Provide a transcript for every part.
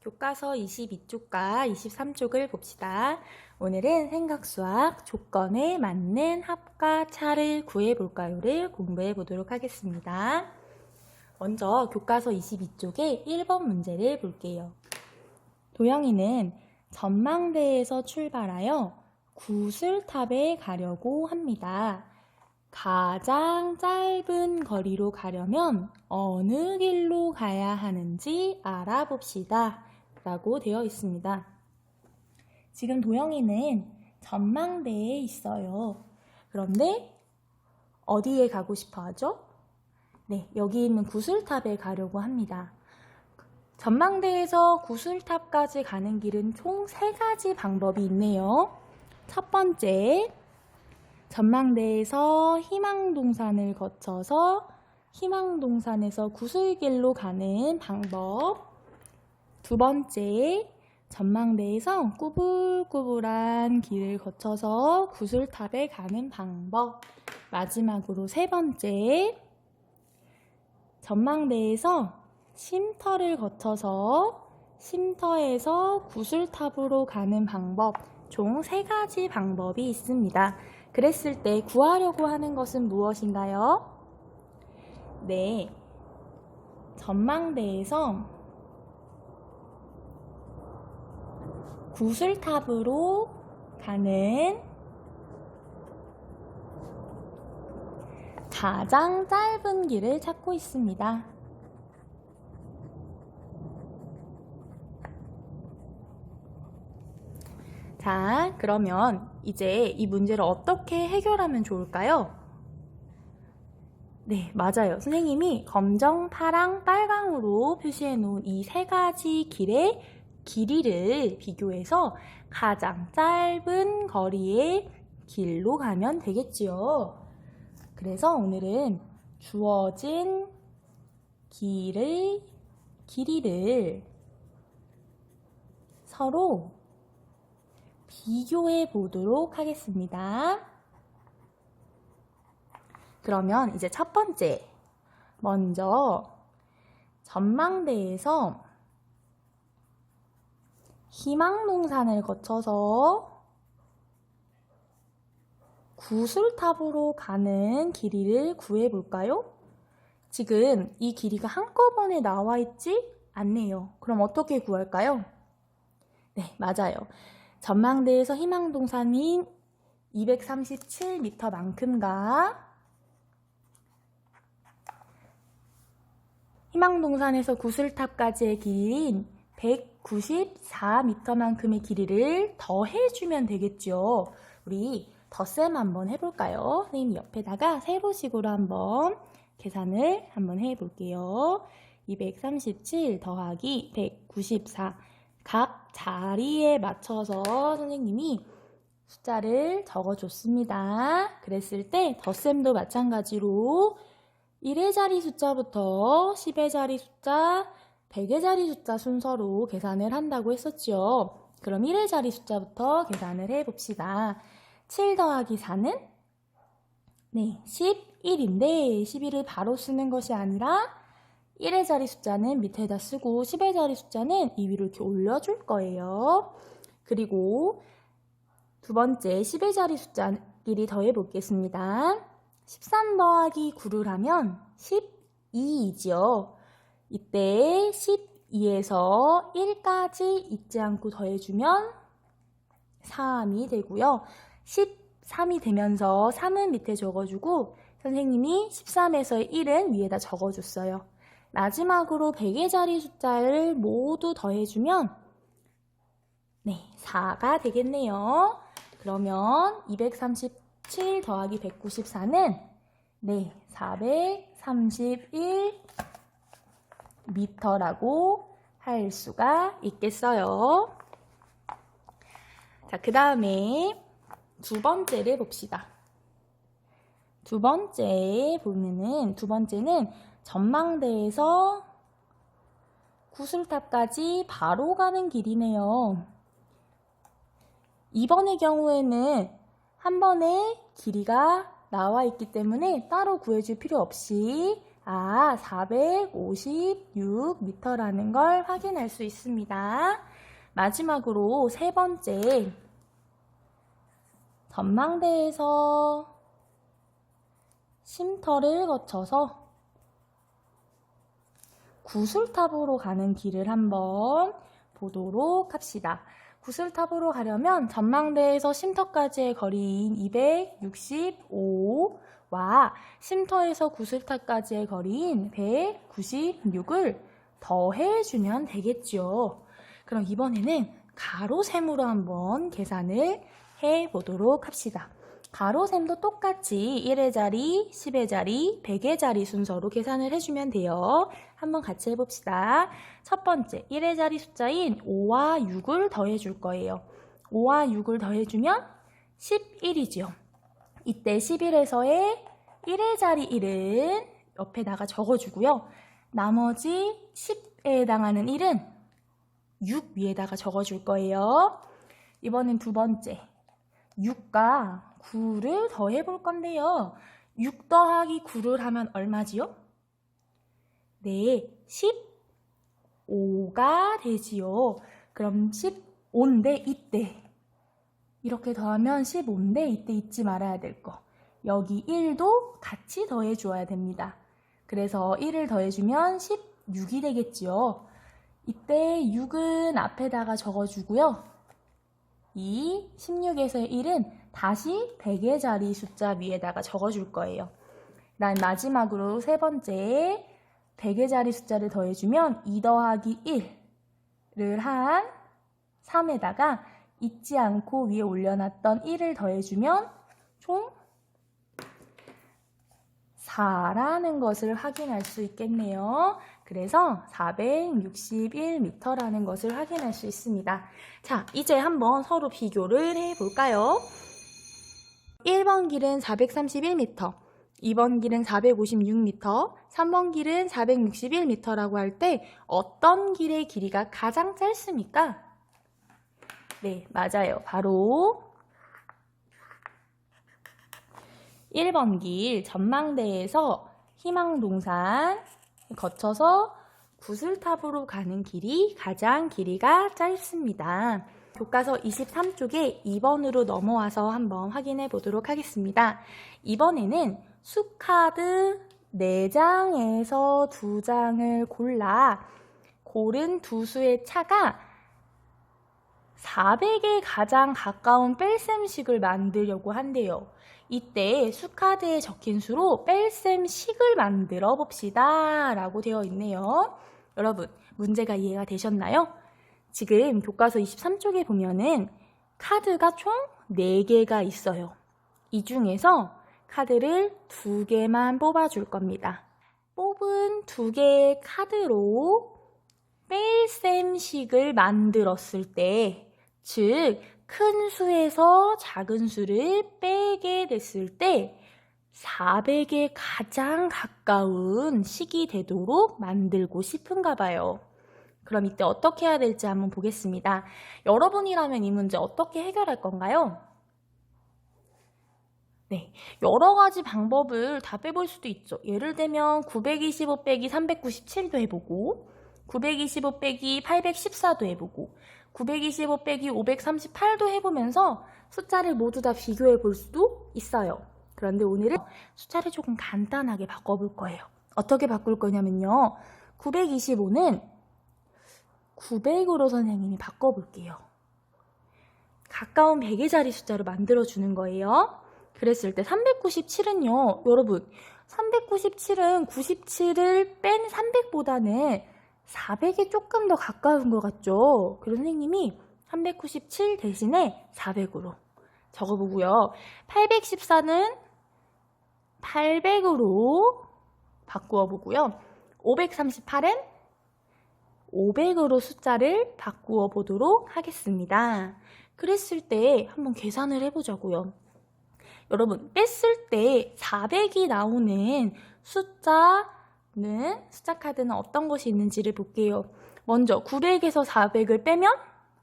교과서 22쪽과 23쪽을 봅시다. 오늘은 생각 수학 조건에 맞는 합과 차를 구해 볼까요를 공부해 보도록 하겠습니다. 먼저 교과서 22쪽의 1번 문제를 볼게요. 도영이는 전망대에서 출발하여 구슬탑에 가려고 합니다. 가장 짧은 거리로 가려면 어느 길로 가야 하는지 알아봅시다. 라고 되어 있습니다. 지금 도영이는 전망대에 있어요. 그런데 어디에 가고 싶어 하죠? 네, 여기 있는 구슬탑에 가려고 합니다. 전망대에서 구슬탑까지 가는 길은 총 세 가지 방법이 있네요. 첫 번째, 전망대에서 희망동산을 거쳐서 희망동산에서 구슬길로 가는 방법. 두 번째, 전망대에서 꾸불꾸불한 길을 거쳐서 구슬탑에 가는 방법. 마지막으로 세 번째, 전망대에서 쉼터를 거쳐서 쉼터에서 구슬탑으로 가는 방법. 총 세 가지 방법이 있습니다. 그랬을 때 구하려고 하는 것은 무엇인가요? 네. 전망대에서 구슬탑으로 가는 가장 짧은 길을 찾고 있습니다. 자, 그러면 이제 이 문제를 어떻게 해결하면 좋을까요? 네, 맞아요. 선생님이 검정, 파랑, 빨강으로 표시해 놓은 이 세 가지 길의 길이를 비교해서 가장 짧은 거리의 길로 가면 되겠지요. 그래서 오늘은 주어진 길의 길이를 서로 비교해 보도록 하겠습니다. 그러면 이제 첫 번째. 먼저 전망대에서 희망농산을 거쳐서 구슬탑으로 가는 길이를 구해볼까요? 지금 이 길이가 한꺼번에 나와 있지 않네요. 그럼 어떻게 구할까요? 네, 맞아요. 전망대에서 희망동산인 237m만큼과 희망동산에서 구슬탑까지의 길인 100 94m만큼의 길이를 더해주면 되겠죠. 우리 덧셈 한번 해볼까요? 선생님 옆에다가 세로식으로 한번 계산을 한번 해볼게요. 237 더하기 194. 각 자리에 맞춰서 선생님이 숫자를 적어줬습니다. 그랬을 때 덧셈도 마찬가지로 1의 자리 숫자부터 10의 자리 숫자, 100의 자리 숫자 순서로 계산을 한다고 했었죠. 그럼 1의 자리 숫자부터 계산을 해봅시다. 7 더하기 4는? 네, 11인데 11을 바로 쓰는 것이 아니라 1의 자리 숫자는 밑에다 쓰고 10의 자리 숫자는 이 위로 이렇게 올려줄 거예요. 그리고 두 번째 10의 자리 숫자끼리 더해 보겠습니다. 13 더하기 9를 하면 12이지요. 이때 12에서 1까지 잊지 않고 더해주면 3이 되고요. 13이 되면서 3은 밑에 적어주고 선생님이 13에서 1은 위에다 적어줬어요. 마지막으로 100의 자리 숫자를 모두 더해주면 네, 4가 되겠네요. 그러면 237 더하기 194는 네, 431 미터라고 할 수가 있겠어요. 자, 그 다음에 두 번째를 봅시다. 두 번째 보면은 두 번째는 전망대에서 구슬탑까지 바로 가는 길이네요. 이번의 경우에는 한 번에 길이가 나와 있기 때문에 따로 구해줄 필요 없이 아, 456m라는 걸 확인할 수 있습니다. 마지막으로 세 번째. 전망대에서 쉼터를 거쳐서 구슬탑으로 가는 길을 한번 보도록 합시다. 구슬탑으로 가려면 전망대에서 쉼터까지의 거리인 265 와 쉼터에서 구슬탑까지의 거리인 196을 더해주면 되겠죠. 그럼 이번에는 가로셈으로 한번 계산을 해보도록 합시다. 가로셈도 똑같이 1의 자리, 10의 자리, 100의 자리 순서로 계산을 해주면 돼요. 한번 같이 해봅시다. 첫 번째, 1의 자리 숫자인 5와 6을 더해줄 거예요. 5와 6을 더해주면 11이지요. 이때 11에서의 1의 자리 1은 옆에다가 적어주고요. 나머지 10에 해당하는 1은 6 위에다가 적어줄 거예요. 이번엔 두 번째. 6과 9를 더해 볼 건데요. 6 더하기 9를 하면 얼마지요? 네, 15가 되지요. 그럼 15인데 이때 이렇게 더하면 15인데 이때 잊지 말아야 될 거. 여기 1도 같이 더해 주어야 됩니다. 그래서 1을 더해주면 16이 되겠지요. 이때 6은 앞에다가 적어주고요. 이 16에서의 1은 다시 100의 자리 숫자 위에다가 적어줄 거예요. 난 마지막으로 세 번째 100의 자리 숫자를 더해주면 2 더하기 1을 한 3에다가 잊지 않고 위에 올려놨던 1을 더해주면 총 4라는 것을 확인할 수 있겠네요. 그래서 461m라는 것을 확인할 수 있습니다. 자, 이제 한번 서로 비교를 해볼까요? 1번 길은 431m, 2번 길은 456m, 3번 길은 461m라고 할 때 어떤 길의 길이가 가장 짧습니까? 네, 맞아요. 바로 1번 길 전망대에서 희망동산 거쳐서 구슬탑으로 가는 길이 가장 길이가 짧습니다. 교과서 23쪽에 2번으로 넘어와서 한번 확인해 보도록 하겠습니다. 이번에는 수카드 4장에서 2장을 골라 고른 두 수의 차가 400에 가장 가까운 뺄셈식을 만들려고 한대요. 이때 수카드에 적힌 수로 뺄셈식을 만들어 봅시다. 라고 되어 있네요. 여러분, 문제가 이해가 되셨나요? 지금 교과서 23쪽에 보면은 카드가 총 4개가 있어요. 이 중에서 카드를 2개만 뽑아줄 겁니다. 뽑은 2개의 카드로 뺄셈식을 만들었을 때, 즉, 큰 수에서 작은 수를 빼게 됐을 때 400에 가장 가까운 식이 되도록 만들고 싶은가 봐요. 그럼 이때 어떻게 해야 될지 한번 보겠습니다. 여러분이라면 이 문제 어떻게 해결할 건가요? 네, 여러 가지 방법을 다 빼볼 수도 있죠. 예를 들면 925 빼기 397도 해보고 925 빼기 814도 해보고 925 빼기 538도 해보면서 숫자를 모두 다 비교해 볼 수도 있어요. 그런데 오늘은 숫자를 조금 간단하게 바꿔볼 거예요. 어떻게 바꿀 거냐면요. 925는 900으로 선생님이 바꿔볼게요. 가까운 100의 자리 숫자로 만들어주는 거예요. 그랬을 때 397은요, 여러분, 397은 97을 뺀 300보다는 400에 조금 더 가까운 것 같죠? 그래서 선생님이 397 대신에 400으로 적어보고요. 814는 800으로 바꾸어 보고요. 538은 500으로 숫자를 바꾸어 보도록 하겠습니다. 그랬을 때 한번 계산을 해보자고요. 여러분, 뺐을 때 400이 나오는 숫자 는, 숫자 카드는 어떤 것이 있는지를 볼게요. 먼저 900에서 400을 빼면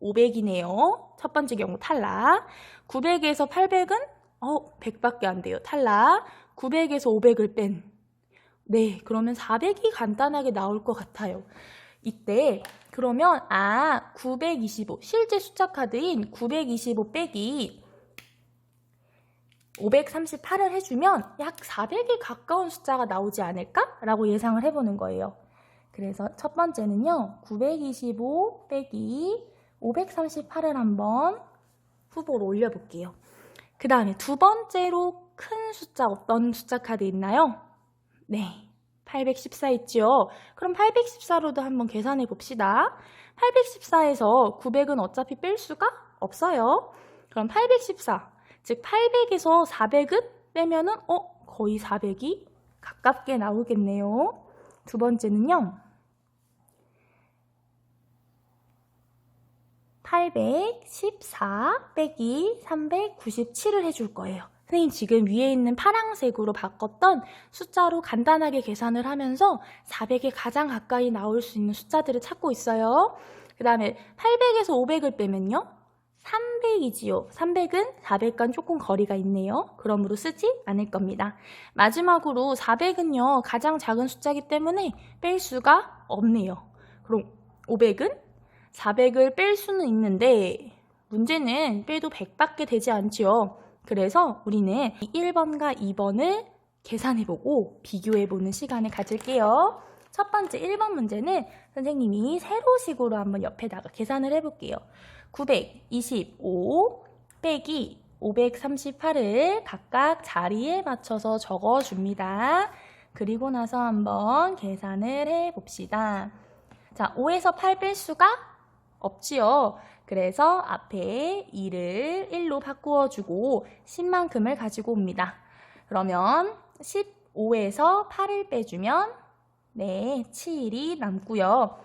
500이네요. 첫 번째 경우 탈락. 900에서 800은 어, 100밖에 안 돼요. 탈락. 900에서 500을 뺀 네, 그러면 400이 간단하게 나올 것 같아요. 이때 그러면 아, 925 실제 숫자 카드인 925 빼기 538을 해주면 약 400에 가까운 숫자가 나오지 않을까라고 예상을 해보는 거예요. 그래서 첫 번째는요, 925 빼기 538을 한번 후보로 올려볼게요. 그 다음에 두 번째로 큰 숫자 어떤 숫자 카드 있나요? 네, 814 있죠. 그럼 814로도 한번 계산해 봅시다. 814에서 900은 어차피 뺄 수가 없어요. 그럼 814, 즉 800에서 400은 빼면은 어 거의 400이 가깝게 나오겠네요. 두 번째는요. 814 빼기 397을 해줄 거예요. 선생님 지금 위에 있는 파랑색으로 바꿨던 숫자로 간단하게 계산을 하면서 400에 가장 가까이 나올 수 있는 숫자들을 찾고 있어요. 그 다음에 800에서 500을 빼면요. 300이지요. 300은 400과 조금 거리가 있네요. 그러므로 쓰지 않을 겁니다. 마지막으로 400은요. 가장 작은 숫자이기 때문에 뺄 수가 없네요. 그럼 500은 400을 뺄 수는 있는데 문제는 빼도 100밖에 되지 않지요. 그래서 우리는 1번과 2번을 계산해보고 비교해보는 시간을 가질게요. 첫 번째 1번 문제는 선생님이 세로식으로 한번 옆에다가 계산을 해볼게요. 925 빼기 538을 각각 자리에 맞춰서 적어줍니다. 그리고 나서 한번 계산을 해봅시다. 자, 5에서 8 뺄 수가 없지요. 그래서 앞에 2를 1로 바꾸어주고 10만큼을 가지고 옵니다. 그러면 15에서 8을 빼주면 네, 7이 남고요.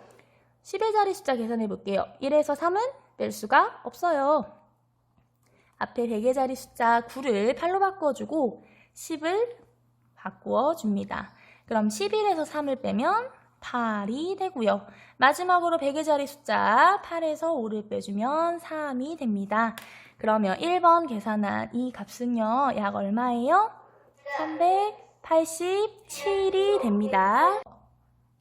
10의 자리 숫자 계산해 볼게요. 1에서 3은 뺄 수가 없어요. 앞에 100의 자리 숫자 9를 8로 바꿔주고 10을 바꾸어 줍니다. 그럼 11에서 3을 빼면 8이 되고요. 마지막으로 100의 자리 숫자 8에서 5를 빼주면 3이 됩니다. 그러면 1번 계산한 이 값은요. 약 얼마예요? 387이 됩니다.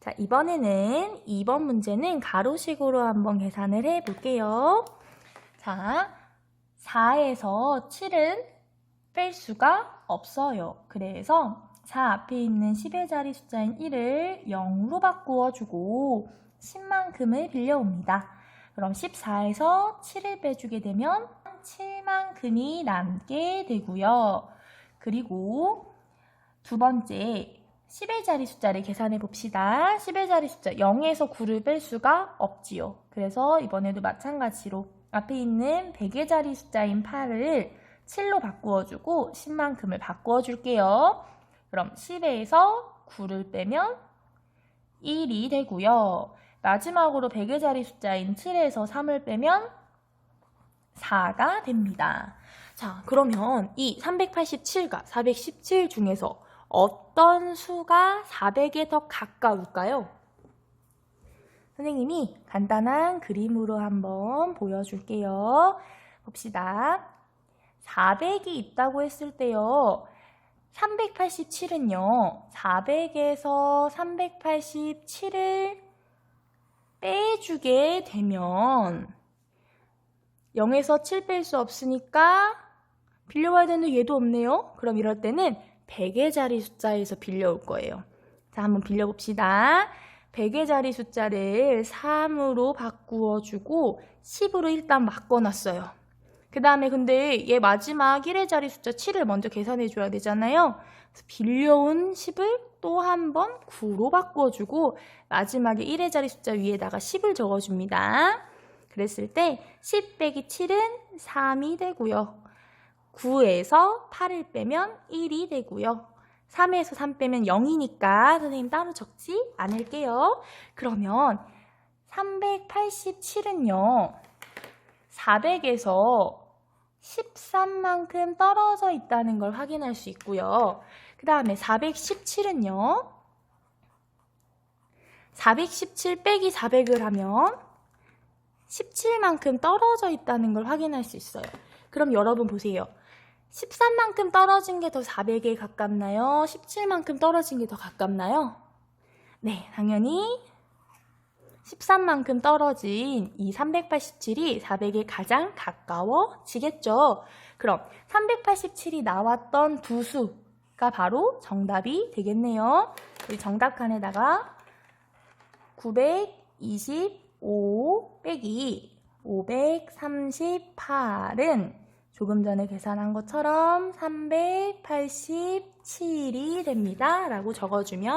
자, 이번에는 2번 문제는 가로식으로 한번 계산을 해 볼게요. 자, 4에서 7은 뺄 수가 없어요. 그래서 4 앞에 있는 10의 자리 숫자인 1을 0으로 바꾸어 주고 10만큼을 빌려옵니다. 그럼 14에서 7을 빼주게 되면 7만큼이 남게 되고요. 그리고 두 번째 10의 자리 숫자를 계산해 봅시다. 10의 자리 숫자 0에서 9를 뺄 수가 없지요. 그래서 이번에도 마찬가지로 앞에 있는 100의 자리 숫자인 8을 7로 바꾸어주고 10만큼을 바꾸어줄게요. 그럼 10에서 9를 빼면 1이 되고요. 마지막으로 100의 자리 숫자인 7에서 3을 빼면 4가 됩니다. 자, 그러면 이 387과 417 중에서 어 떤 수가 400에 더 가까울까요? 선생님이 간단한 그림으로 한번 보여줄게요. 봅시다. 400이 있다고 했을 때요. 387은요. 400에서 387을 빼주게 되면 0에서 7 뺄 수 없으니까 빌려와야 되는데 얘도 없네요. 그럼 이럴 때는 100의 자리 숫자에서 빌려올 거예요. 자, 한번 빌려봅시다. 100의 자리 숫자를 3으로 바꾸어주고 10으로 일단 바꿔놨어요. 그 다음에 근데 얘 마지막 1의 자리 숫자 7을 먼저 계산해줘야 되잖아요. 그래서 빌려온 10을 또 한 번 9로 바꿔주고 마지막에 1의 자리 숫자 위에다가 10을 적어줍니다. 그랬을 때 10 빼기 7은 3이 되고요. 9에서 8을 빼면 1이 되고요. 3에서 3 빼면 0이니까 선생님 따로 적지 않을게요. 그러면 387은요. 400에서 13만큼 떨어져 있다는 걸 확인할 수 있고요. 그 다음에 417은요. 417 빼기 400을 하면 17만큼 떨어져 있다는 걸 확인할 수 있어요. 그럼 여러분 보세요. 13만큼 떨어진 게 더 400에 가깝나요? 17만큼 떨어진 게 더 가깝나요? 네, 당연히 13만큼 떨어진 이 387이 400에 가장 가까워지겠죠. 그럼 387이 나왔던 두 수가 바로 정답이 되겠네요. 우리 정답 칸에다가 925 빼기 538은 조금 전에 계산한 것처럼 387이 됩니다. 라고 적어주면